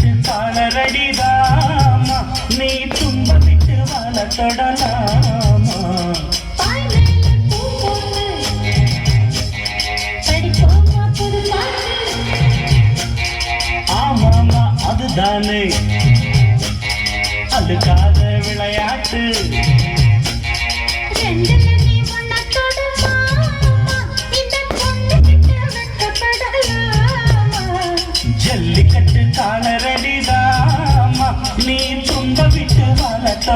விட்டு தளரடிதாமா நீ தும்ப விட்டு வளர்த்தடலாமா? ஆமாமா அதுதானே. அதுக்காக விளையாட்டு. விட்டு